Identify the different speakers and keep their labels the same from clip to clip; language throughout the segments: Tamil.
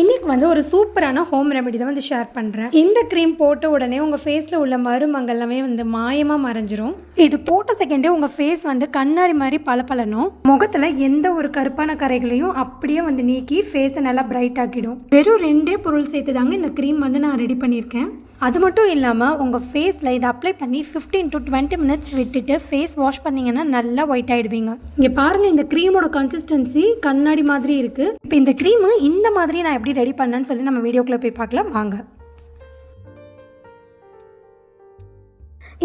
Speaker 1: இன்னைக்கு வந்து ஒரு சூப்பரான ஹோம் ரெமெடி தான் வந்து ஷேர் பண்ணுறேன் இந்த க்ரீம் போட்ட உடனே உங்கள் ஃபேஸில் உள்ள மருமங்கள்லாமே வந்து மாயமாக மறைஞ்சிரும். இது போட்ட செகண்டே உங்கள் ஃபேஸ் வந்து கண்ணாடி மாதிரி பளபளனும். முகத்தில் எந்த ஒரு கருப்பான கரைகளையும் அப்படியே வந்து நீக்கி ஃபேஸை நல்லா பிரைட் ஆக்கிடும். வெறும் ரெண்டே பொருள் சேர்த்து தாங்க இந்த க்ரீம் வந்து நான் ரெடி பண்ணியிருக்கேன். அது மட்டும் இல்லாமல் உங்கள் ஃபேஸில் இதை அப்ளை பண்ணி 15 டு டுவெண்ட்டி மினிட்ஸ் விட்டுட்டு ஃபேஸ் வாஷ் பண்ணிங்கன்னா நல்லா ஒயிட் ஆகிடுவீங்க இங்கே பாருங்கள் இந்த க்ரீமோட கன்சிஸ்டன்சி கண்ணாடி மாதிரி இருக்குது இப்போ இந்த க்ரீமு இந்த மாதிரி நான் எப்படி ரெடி பண்ணேன்னு சொல்லி நம்ம வீடியோக்குள்ளே போய் பார்க்கலாம். வாங்க.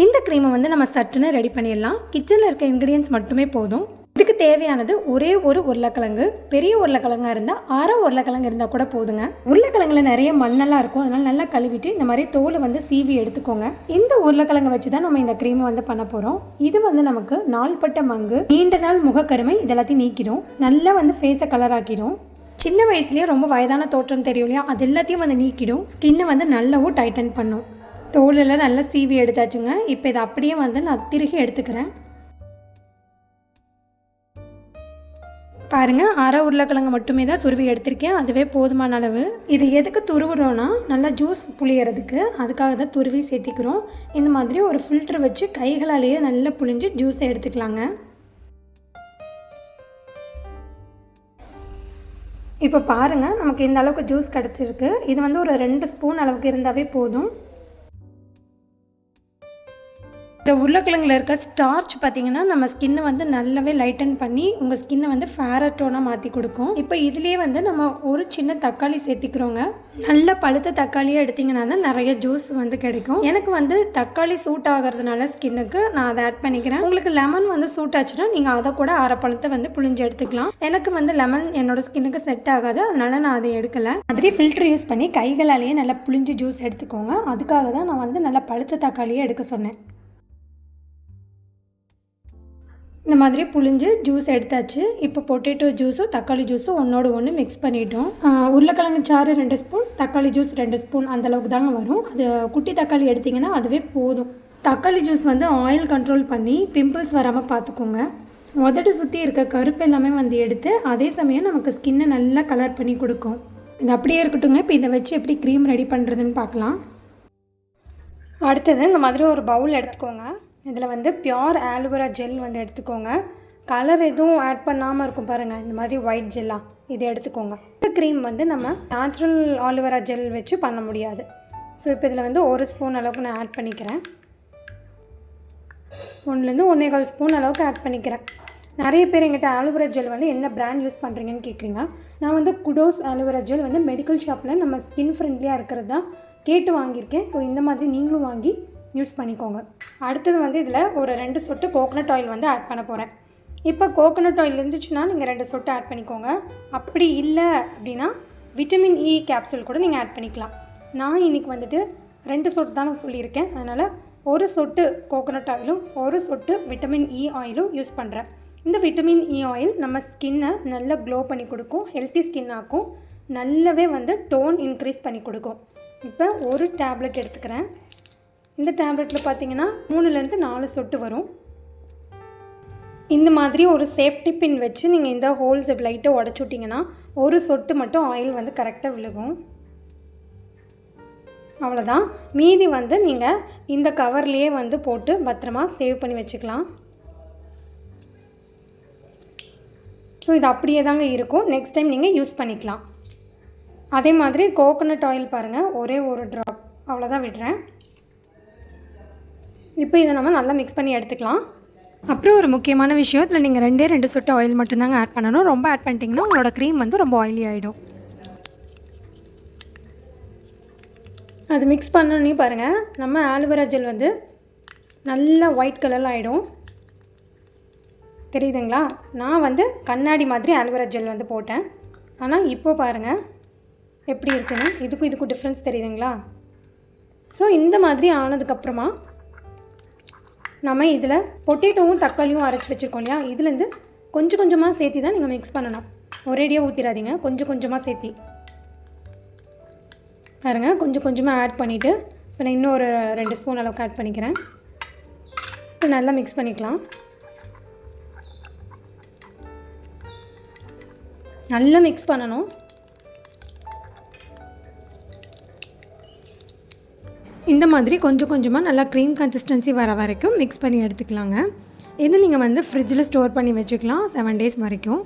Speaker 1: இந்த க்ரீமை வந்து நம்ம சட்டுன்னு ரெடி பண்ணிடலாம். கிச்சனில் இருக்க இன்க்ரீடியன்ஸ் மட்டுமே போதும். இதுக்கு தேவையானது ஒரே ஒரு உருளைக்கிழங்கு பெரிய உருளைக்கிழங்கா இருந்தால் அரை உருளைக்கிழங்கு இருந்தால் கூட போதுங்க. உருளைக்கிழங்குல நிறைய மண்ணெல்லாம் இருக்கும். அதனால் நல்லா கழுவிட்டு இந்த மாதிரி தோலை வந்து சீவி எடுத்துக்கோங்க. இந்த உருளைக்கிழங்கு வச்சு தான் நம்ம இந்த க்ரீமை வந்து பண்ண போகிறோம் இது வந்து நமக்கு நாள்பட்ட மங்கு நீண்ட நாள் முகக்கருமை இதெல்லாத்தையும் நீக்கிடும். நல்லா வந்து ஃபேஸை கலர் ஆக்கிடும். சின்ன வயசுலேயே ரொம்ப வயதான தோற்றம் தெரியும் இல்லையா? அது எல்லாத்தையும் வந்து நீக்கிடும். ஸ்கின்னை வந்து நல்லாவும் டைட்டன் பண்ணும். தோலெல்லாம் நல்லா சீவி எடுத்தாச்சுங்க. இப்போ இதை அப்படியே வந்து நான் திருகி எடுத்துக்கிறேன். பாருங்கள் அரை உருளைக்கிழங்கு மட்டுமே தான் துருவி எடுத்திருக்கேன். அதுவே போதுமான அளவு. இது எதுக்கு துருவுறோன்னா நல்லா ஜூஸ் புளியறதுக்கு அதுக்காக தான் துருவி சேர்த்திக்கிறோம். இந்த மாதிரி ஒரு ஃபில்ட்ரு வச்சு கைகளாலேயே நல்லா புளிஞ்சு ஜூஸை எடுத்துக்கலாங்க. இப்போ பாருங்கள் நமக்கு இந்த அளவுக்கு ஜூஸ் கிடச்சிருக்கு. இது வந்து ஒரு ரெண்டு ஸ்பூன் அளவுக்கு இருந்தாவே போதும். இந்த உருளைக்கிழங்குல இருக்க ஸ்டார்ச் பார்த்தீங்கன்னா நம்ம ஸ்கின்னை வந்து நல்லாவே லைட்டன் பண்ணி உங்கள் ஸ்கின்னை வந்து ஃபேரட் டோனாக மாற்றி கொடுக்கும். இப்போ இதுலேயே வந்து நம்ம ஒரு சின்ன தக்காளி சேர்த்திக்கிறோங்க. நல்ல பழுத்த தக்காளியை எடுத்திங்கன்னா தான் நிறைய ஜூஸ் வந்து கிடைக்கும். எனக்கு வந்து தக்காளி சூட் ஆகிறதுனால ஸ்கின்னுக்கு நான் அதை ஆட் பண்ணிக்கிறேன். உங்களுக்கு லெமன் வந்து சூட் ஆச்சுன்னா நீங்கள் அதை கூட அரை பழத்தை வந்து புழிஞ்சு எடுத்துக்கலாம். எனக்கு வந்து லெமன் என்னோட ஸ்கின்னுக்கு செட் ஆகாது அதனால நான் அதை எடுக்கலை. மாதிரி ஃபில்டர் யூஸ் பண்ணி கைகளாலேயே நல்லா புழிஞ்சு ஜூஸ் எடுத்துக்கோங்க. அதுக்காக தான் நான் வந்து நல்லா பழுத்த தக்காளியை எடுக்க சொன்னேன். இந்த மாதிரி புழிஞ்சு ஜூஸ் எடுத்தாச்சு. இப்போ பொட்டேட்டோ ஜூஸும் தக்காளி ஜூஸும் ஒன்றோட ஒன்று மிக்ஸ் பண்ணிட்டோம். உருளைக்கிழங்கு சாறு ரெண்டு ஸ்பூன் தக்காளி ஜூஸ் ரெண்டு ஸ்பூன் அந்த அளவுக்கு தாங்க வரும். அது குட்டி தக்காளி எடுத்திங்கன்னா அதுவே போதும். தக்காளி ஜூஸ் வந்து ஆயில் கண்ட்ரோல் பண்ணி பிம்பிள்ஸ் வராமல் பார்த்துக்கோங்க. உதட்டு சுற்றி இருக்க கருப்பு எல்லாமே வந்து எடுத்து அதே சமயம் நமக்கு ஸ்கின்னை நல்லா கலர் பண்ணி கொடுக்கும். இது அப்படியே இருக்கட்டுங்க இப்போ இதை வச்சு எப்படி க்ரீம் ரெடி பண்ணுறதுன்னு பார்க்கலாம். அடுத்தது இந்த மாதிரி ஒரு பவுல் எடுத்துக்கோங்க. இதில் வந்து பியோர் ஆலோவேரா ஜெல் வந்து எடுத்துக்கோங்க. கலர் எதுவும் ஆட் பண்ணாமல் இருக்கும் பாருங்கள் இந்த மாதிரி ஒயிட் ஜெல்லாக இதை எடுத்துக்கோங்க. இந்த க்ரீம் வந்து நம்ம நேச்சுரல் ஆலோவேரா ஜெல் வச்சு பண்ண முடியாது. ஸோ இப்போ இதில் வந்து ஒரு ஸ்பூன் அளவுக்கு நான் ஆட் பண்ணிக்கிறேன். ஒன்றுலேருந்து ஒன்றே கால் ஸ்பூன் அளவுக்கு ஆட் பண்ணிக்கிறேன். நிறைய பேர் எங்கிட்ட ஆலோவேரா ஜெல் வந்து என்ன பிராண்ட் யூஸ் பண்ணுறீங்கன்னு கேட்குறீங்க நான் வந்து குடோஸ் ஆலோவேரா ஜெல் வந்து மெடிக்கல் ஷாப்பில் நம்ம ஸ்கின் ஃப்ரெண்ட்லியாக இருக்கிறது தான் கேட்டு வாங்கியிருக்கேன். ஸோ இந்த மாதிரி நீங்களும் வாங்கி யூஸ் பண்ணிக்கோங்க. அடுத்தது வந்து இதில் ஒரு ரெண்டு சொட்டு கோகோனட் ஆயில் வந்து ஆட் பண்ண போகிறேன் இப்போ கோகோனட் ஆயில் இருந்துச்சுன்னா நீங்கள் ரெண்டு சொட்டு ஆட் பண்ணிக்கோங்க. அப்படி இல்லை அப்படின்னா விட்டமின் இ கேப்சூல் கூட நீங்கள் ஆட் பண்ணிக்கலாம். நான் இன்றைக்கி வந்துட்டு ரெண்டு சொட்டு தான் நான் சொல்லியிருக்கேன். அதனால் ஒரு சொட்டு கோகோனட் ஆயிலும் ஒரு சொட்டு விட்டமின் இ e ஆயிலும் யூஸ் பண்ணுறேன் இந்த விட்டமின் இ ஆயில் நம்ம ஸ்கின்னை நல்லா க்ளோ பண்ணி கொடுக்கும் ஹெல்த்தி ஸ்கின் ஆக்கும். நல்லாவே வந்து டோன் இன்க்ரீஸ் பண்ணி கொடுக்கும். இப்போ ஒரு டேப்லெட் எடுத்துக்கிறேன். இந்த டேப்லெட்டில் பார்த்தீங்கன்னா மூணுலேருந்து நாலு சொட்டு வரும். இந்த மாதிரி ஒரு சேஃப்டி பின் வச்சு நீங்கள் இந்த ஹோல்ஸ் லைட்டை உடச்சுட்டிங்கன்னா ஒரு சொட்டு மட்டும் ஆயில் வந்து கரெக்டாக விழுகும். அவ்வளோதான் மீதி வந்து நீங்கள் இந்த கவர்லேயே வந்து போட்டு பத்திரமா சேவ் பண்ணி வச்சுக்கலாம். ஸோ இது அப்படியே தாங்க இருக்கும். நெக்ஸ்ட் டைம் நீங்கள் யூஸ் பண்ணிக்கலாம். அதே மாதிரி கோகோனட் ஆயில் பாருங்கள் ஒரே ஒரு ட்ராப் அவ்வளோதான் விடுறேன். இப்போ இதை நம்ம நல்லா மிக்ஸ் பண்ணி எடுத்துக்கலாம். அப்புறம் ஒரு முக்கியமான விஷயம் இதில் நீங்கள் ரெண்டே ரெண்டு சொட்டு ஆயில் மட்டும்தாங்க ஆட் பண்ணணும். ரொம்ப ஆட் பண்ணிட்டீங்கன்னா உங்களோட க்ரீம் வந்து ரொம்ப ஆயிலி ஆகிடும் அது மிக்ஸ் பண்ணோன்னே பாருங்கள் நம்ம ஆலோவேரா ஜெல் வந்து நல்லா ஒயிட் கலரில் ஆகிடும் தெரியுதுங்களா? நான் வந்து கண்ணாடி மாதிரி ஆலோவேரா ஜெல் வந்து போட்டேன். ஆனால் இப்போ பாருங்கள் எப்படி இருக்குன்னு? இதுக்கும் இதுக்கும் டிஃப்ரென்ஸ் தெரியுதுங்களா? ஸோ இந்த மாதிரி ஆனதுக்கப்புறமா நம்ம இதில் பொட்டேட்டோவும் தக்காளியும் அரைச்சி வச்சுருக்கோம் இல்லையா? இதுலேருந்து கொஞ்சம் கொஞ்சமாக சேர்த்து தான் நீங்கள் மிக்ஸ் பண்ணணும். ஒரேடியாக ஊற்றிடாதீங்க கொஞ்சம் கொஞ்சமாக சேர்த்தி. பாருங்க கொஞ்சம் கொஞ்சமாக ஆட் பண்ணிவிட்டு இப்போ நான் இன்னும் ஒரு ரெண்டு ஸ்பூன் அளவுக்கு ஆட் பண்ணிக்கிறேன். இப்போ நல்லா மிக்ஸ் பண்ணிக்கலாம். நல்லா மிக்ஸ் பண்ணணும். இந்த மாதிரி கொஞ்சம் கொஞ்சமாக நல்லா க்ரீம் கன்சிஸ்டன்சி வர வரைக்கும் மிக்ஸ் பண்ணி எடுத்துக்கலாங்க. இது நீங்கள் வந்து ஃப்ரிட்ஜில் ஸ்டோர் பண்ணி வச்சுக்கலாம் செவன் டேஸ் வரைக்கும்.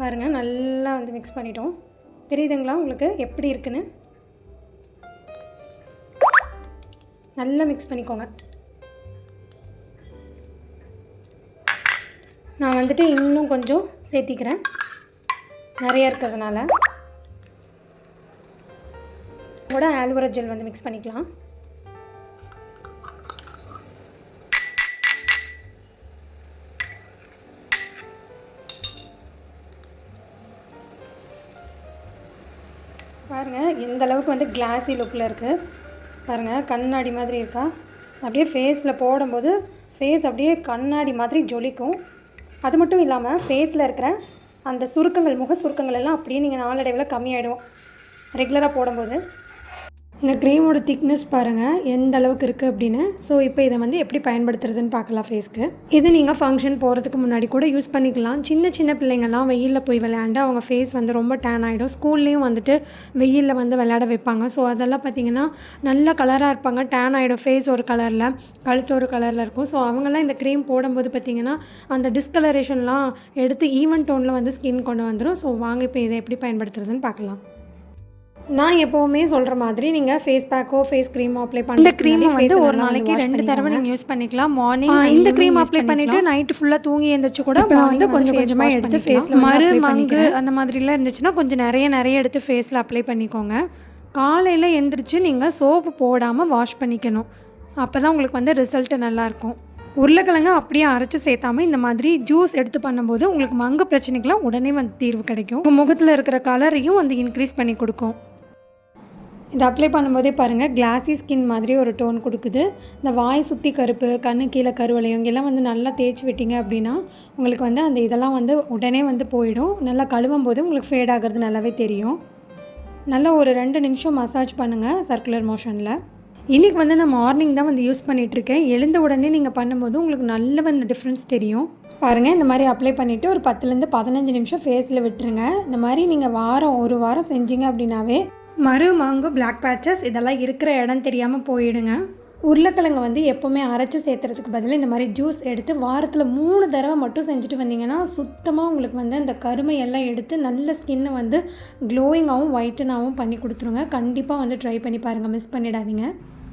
Speaker 1: பாருங்கள் நல்லா வந்து மிக்ஸ் பண்ணிட்டோம். தெரியுதுங்களா உங்களுக்கு எப்படி இருக்குன்னு? நல்லா மிக்ஸ் பண்ணிக்கோங்க. நான் வந்துட்டு இன்னும் கொஞ்சம் சேர்த்திக்கிறேன். நிறைய இருக்கிறதுனால. கூட ஆல்வரா ஜெல் வந்து மிக்ஸ் பண்ணிக்கலாம். பாருங்கள் இந்த அளவுக்கு வந்து கிளாஸி லுக்கில் இருக்குது பாருங்கள் கண்ணாடி மாதிரி இருக்கா? அப்படியே ஃபேஸில் போடும்போது ஃபேஸ் அப்படியே கண்ணாடி மாதிரி ஜொலிக்கும். அது மட்டும் இல்லாமல் ஃபேஸில் இருக்கிற அந்த சுருக்கங்கள் முக சுருக்கங்கள் எல்லாம் அப்படியே நீங்கள் நாளடைவில் கம்மியாயிடும். ரெகுலராக போடும்போது. இந்த க்ரீமோட திக்னஸ் பாருங்கள் எந்த அளவுக்கு இருக்குது அப்படின்னு. ஸோ இப்போ இதை வந்து எப்படி பயன்படுத்துறதுன்னு பார்க்கலாம் ஃபேஸ்க்கு இது நீங்கள் ஃபங்க்ஷன் போகிறதுக்கு முன்னாடி கூட யூஸ் பண்ணிக்கலாம். சின்ன சின்ன பிள்ளைங்கள்லாம் வெயிலில் போய் விளையாண்டு அவங்க ஃபேஸ் வந்து ரொம்ப டேன் ஆகிடும் ஸ்கூல்லேயும் வந்துட்டு வெயிலில் வந்து விளையாட வைப்பாங்க. ஸோ அதெல்லாம் பார்த்திங்கன்னா நல்ல கலராக இருப்பாங்க. டேன் ஆகிடும் ஃபேஸ் ஒரு கலரில் கழுத்து ஒரு கலரில் இருக்கும். ஸோ அவங்கெல்லாம் இந்த க்ரீம் போடும்போது பார்த்திங்கன்னா அந்த டிஸ்கலரேஷன்லாம் எடுத்து ஈவன் டோனில் வந்து ஸ்கின் கொண்டு வந்துடும் ஸோ வாங்க இப்போ இதை எப்படி பயன்படுத்துறதுன்னு பார்க்கலாம். நான் எப்போவுமே சொல்கிற மாதிரி நீங்கள் ஃபேஸ் பேக்கோ ஃபேஸ் க்ரீமோ அப்ளை பண்ணி இந்த க்ரீமை வந்து ஒரு நாளைக்கு ரெண்டு தடவை நீங்கள் யூஸ் பண்ணிக்கலாம். மார்னிங் இந்த க்ரீம் அப்ளை பண்ணிவிட்டு நைட்டு ஃபுல்லாக தூங்கி எழுந்திரிச்சு கூட இப்போ வந்து கொஞ்சம் கொஞ்சமாக எடுத்து ஃபேஸில் மறு மங்கு அந்த மாதிரிலாம் இருந்துச்சுன்னா கொஞ்சம் நிறைய நிறைய எடுத்து ஃபேஸில் அப்ளை பண்ணிக்கோங்க. காலையில் எந்திரிச்சு நீங்கள் சோப்பு போடாமல் வாஷ் பண்ணிக்கணும். அப்போ தான் உங்களுக்கு வந்து ரிசல்ட்டு நல்லாயிருக்கும். உருளைக்கிழங்கு அப்படியே அரைச்சி சேர்த்தாம இந்த மாதிரி ஜூஸ் எடுத்து பண்ணும்போது உங்களுக்கு மங்கு பிரச்சனைக்கெலாம் உடனே வந்து தீர்வு கிடைக்கும். உங்கள் முகத்தில் இருக்கிற கலரையும் வந்து இன்க்ரீஸ் பண்ணி கொடுக்கும். இதை அப்ளை பண்ணும்போதே பாருங்கள் கிளாஸி ஸ்கின் மாதிரி ஒரு டோன் கொடுக்குது. இந்த வாய் சுற்றி கருப்பு கண்ணு கீழே கருவளையம் இங்கெல்லாம் வந்து நல்லா தேய்ச்சி விட்டீங்க அப்படின்னா உங்களுக்கு வந்து அந்த இதெல்லாம் வந்து உடனே வந்து போயிடும். நல்லா கழுவும் போது உங்களுக்கு ஃபேட் ஆகிறது நல்லாவே தெரியும். நல்லா ஒரு ரெண்டு நிமிஷம் மசாஜ் பண்ணுங்கள் சர்க்குலர் மோஷனில் இன்றைக்கி வந்து நான் மார்னிங் தான் வந்து யூஸ் பண்ணிகிட்ருக்கேன் எழுந்த உடனே நீங்கள் பண்ணும்போது உங்களுக்கு நல்ல வந்து டிஃப்ரென்ஸ் தெரியும். பாருங்கள் இந்த மாதிரி அப்ளை பண்ணிவிட்டு ஒரு பத்துலேருந்து பதினஞ்சு நிமிஷம் ஃபேஸில் விட்டுருங்க. இந்த மாதிரி நீங்கள் வாரம் ஒரு வாரம் செஞ்சீங்க அப்படின்னாவே மறு மாங்கு பிளாக் பேச்சஸ் இதெல்லாம் இருக்கிற இடம் தெரியாமல் போயிடுங்க. உருளைக்கிழங்கு வந்து எப்போவுமே அரைச்சி சேர்த்துறதுக்கு பதிலாக இந்த மாதிரி ஜூஸ் எடுத்து வாரத்தில் மூணு தடவை மட்டும் செஞ்சுட்டு வந்தீங்கன்னா சுத்தமாக உங்களுக்கு வந்து அந்த கருமையெல்லாம் எடுத்து நல்ல ஸ்கின்னை வந்து க்ளோயிங்காகவும் ஒயிட்டனாகவும் பண்ணி கொடுத்துருங்க. கண்டிப்பாக வந்து ட்ரை பண்ணி பாருங்கள் மிஸ் பண்ணிடாதீங்க.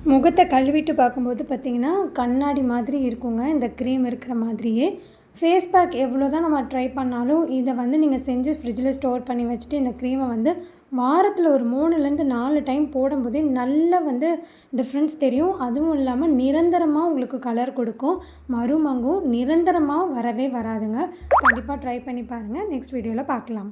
Speaker 1: முகத்தை கழுவிட்டு பார்க்கும்போது பார்த்திங்கன்னா கண்ணாடி மாதிரி இருக்குங்க. இந்த க்ரீம் இருக்கிற மாதிரியே. ஃபேஸ் பேக் எவ்வளோ தான் நம்ம ட்ரை பண்ணாலும் இதை வந்து நீங்கள் செஞ்சு ஃப்ரிட்ஜில் ஸ்டோர் பண்ணி வச்சுட்டு இந்த க்ரீமை வந்து வாரத்தில் ஒரு மூணுலேருந்து நாலு டைம் போடும்போதே நல்ல வந்து டிஃப்ரென்ஸ் தெரியும். அதுவும் இல்லாமல் நிரந்தரமாக உங்களுக்கு கலர் கொடுக்கும். மருமங்கும் நிரந்தரமாக வரவே வராதுங்க. கண்டிப்பாக ட்ரை பண்ணி பாருங்கள் நெக்ஸ்ட் வீடியோவில் பார்க்கலாம்.